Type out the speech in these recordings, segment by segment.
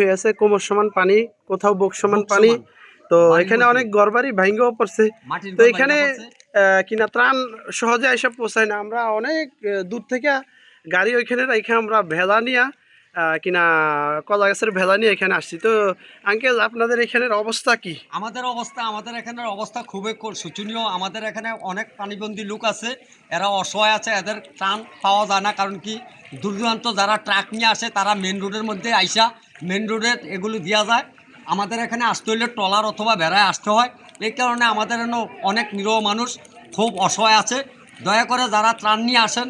হয়ে আছে কোমর সমান পানি কোথাও বুক সমান পানি। তো এখানে অনেক ঘরবাড়ি ভাঙ্গেও পড়ছে। তো এখানে কিনা ত্রাণ সহজে এসব পৌঁছায় না। আমরা অনেক দূর থেকে গাড়ি ওইখানে রেখে আমরা ভেলা নিয়ে কিনা কলা গাছের ভেলা নিয়ে এখানে আসছি। তো আঙ্কেল আপনাদের এখানের অবস্থা কি? আমাদের অবস্থা আমাদের এখানের অবস্থা খুবই শোচনীয়। আমাদের এখানে অনেক পানিবন্দী লোক আছে এরা অসহায় আছে এদের ত্রাণ পাওয়া যায় না। কারণ কি দূর দূরান্ত যারা ট্রাক নিয়ে আসে তারা মেন রোডের মধ্যে আইসা মেন রোডে এগুলো দেওয়া যায়। আমাদের এখানে আসতে হলে ট্রলার অথবা বেড়ায় আসতে হয়। এই কারণে আমাদের অনেক নিরহ মানুষ খুব অসহায় আছে। দয়া করে যারা ত্রাণ নিয়ে আসেন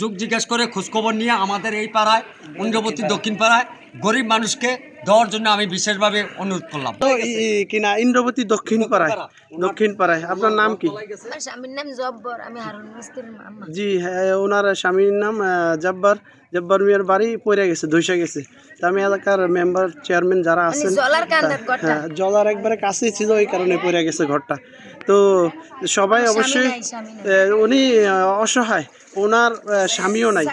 যুগ জিজ্ঞেস করে খোঁজখবর নিয়ে আমাদের এই পাড়ায় অঞ্জবতী দক্ষিণ পাড়ায়। গরিব মানুষকে দেওয়ার জন্য আমি বিশেষভাবে অনুরোধ করলাম। কিনা ইন্দ্রবতী দক্ষিণ পাড়ায় দক্ষিণ পাড়ায়। আপনার নাম কি? স্বামীর নাম জব্বর আমি হারুন মিস্ত্রির মামা। জি হ্যাঁ ওনার স্বামীর নাম জব্বার। জব্বার মিয়ার বাড়ি পড়ে গেছে ধসে গেছে। তো আমি এলাকার মেম্বার চেয়ারম্যান যারা মানে আছেন হ্যাঁ জলার একবারে কাছেই ছিল ওই কারণে পড়ে গেছে ঘরটা। তো সবাই অবশ্যই উনি অসহায়। ওনার স্বামীও নাই।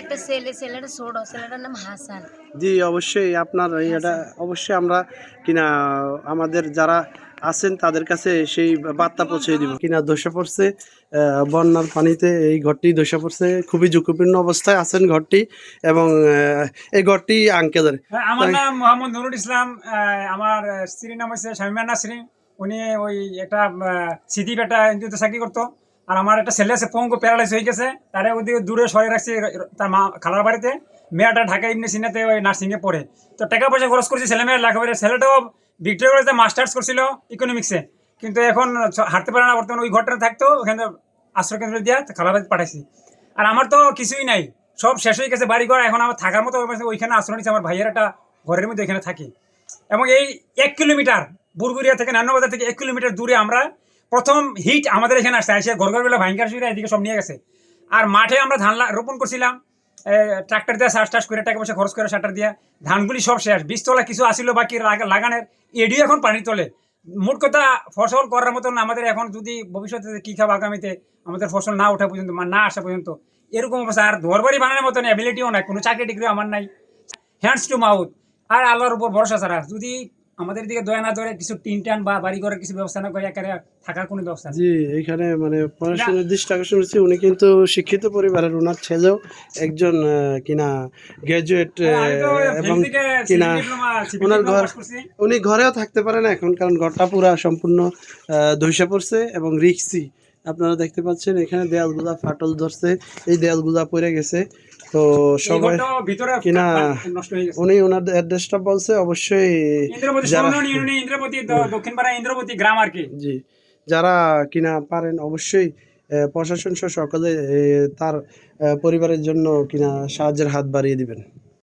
একটা ছেলে ছেলেটা ছোট ছেলেটার নাম হাসান। জি অবশ্যই আপনার এটা অবশ্যই আমরা কিনা আমাদের যারা আছেন তাদের কাছে সেই বার্তা পৌঁছে দিব। কিনা ধসে পড়ছে বন্যার পানিতে এই ঘরটি ধসে পড়ছে খুবই ঝুঁকিপূর্ণ অবস্থায় আছেন ঘরটি এবং এই ঘরটি আঙ্কেলের। হ্যাঁ, আমার নাম মোহাম্মদ নুরুল ইসলাম আমার স্ত্রীর নাম হচ্ছে শামিমা নাসরিন। উনি ওই একটা সিটি বেটা এনজিওতে চাকরি করতো। আর আমার একটা ছেলে আছে, পঙ্গু প্যারালাইজ হয়ে গেছে। তারে ওদিকে দূরে সরে রাখছি তার মা, খালার বাড়িতে। মেয়েটা ঢাকা ইমনি সিনাতে ওই নার্সিংয়ে পড়ে। তো টাকা পয়সা খরচ করছি, ছেলে মেয়ের লেখাপড়া ছেলেটাও ভিক্টোরিয়া কলেজে মাস্টার্স করছিল ইকোনমিক্সে কিন্তু এখন হাঁটতে পারে না, বর্তমানে ওই ঘরটা থাকতো, ওখানে আশ্রয় কেন্দ্র দিয়ে খালার বাড়িতে পাঠাইছি। আর আমার তো কিছুই নাই। সব শেষ হয়ে গেছে বাড়ি ঘর এখন আমার থাকার মতো ওইখানে আশ্রয় নিচ্ছে আমার ভাইয়ের একটা ঘরের মধ্যে এখানে থাকি। এবং এই এক কিলোমিটার বুরগুড়িয়া থেকে নান্নবাজার থেকে এক কিলোমিটার দূরে আমরা প্রথম হিট আমাদের এখানে আসছে। আসে ঘর ঘরবেলা ভাঙ্গার শুয়ে এদিকে সব নিয়ে গেছে। আর মাঠে আমরা ধান রোপণ করছিলাম। ট্রাক্টর দিয়ে শ্বাস টাস করে টাকা পয়সা খরচ করে সাটার দিয়া। ধানগুলি সব শেষ। বীজতলা কিছু আসিল বাকি লাগা- লাগানের। এডিও এখন পানি তোলে। মোট কথা ফসল করার মতন আমাদের এখন যদি ভবিষ্যতে কি খাব আগামীতে আমাদের ফসল না ওঠা পর্যন্ত না আসা পর্যন্ত, এরকম অবস্থা। আর ঘরবাড়ি বানানোর মতন অ্যাবিলিটিও নাই। কোনো চাকরি ডিগ্রি আমার নাই। হ্যান্ডস টু মাউথ আর আল্লাহর উপর ভরসা ছাড়া যদি আমাদের দিকে দয়া না ধরে কিছু টিন টান বা বাড়ি ঘরের কিছু ব্যবস্থা না করে একেবারে থাকার কোনো ব্যবস্থা জি এখানে মানে পড়াশোনার দৃষ্টি আকর্ষণ উনি কিন্তু শিক্ষিত পরিবারের ওনার ছেলেও একজন কিনা গ্র্যাজুয়েট এবং কিনা ওনার ঘর উনি ঘরেও থাকতে পারে না এখন কারণ ঘরটা পুরা সম্পূর্ণ ধসে পড়ছে এবং রিক্সি। আপনারা দেখতে পাচ্ছেন এখানে দেয়ালগুলা ফাটল ধরছে এই দেয়ালগুলা পড়ে গেছে। তো সবাই ভিতরে কিনা উনি ওনার অ্যাড্রেসটা বলছে অবশ্যই ইন্দ্রপতি গ্রাম আর কি। জি যারা কিনা পারেন অবশ্যই প্রশাসন সহ সকলে তার পরিবারের জন্য কিনা সাহায্যের হাত বাড়িয়ে দিবেন।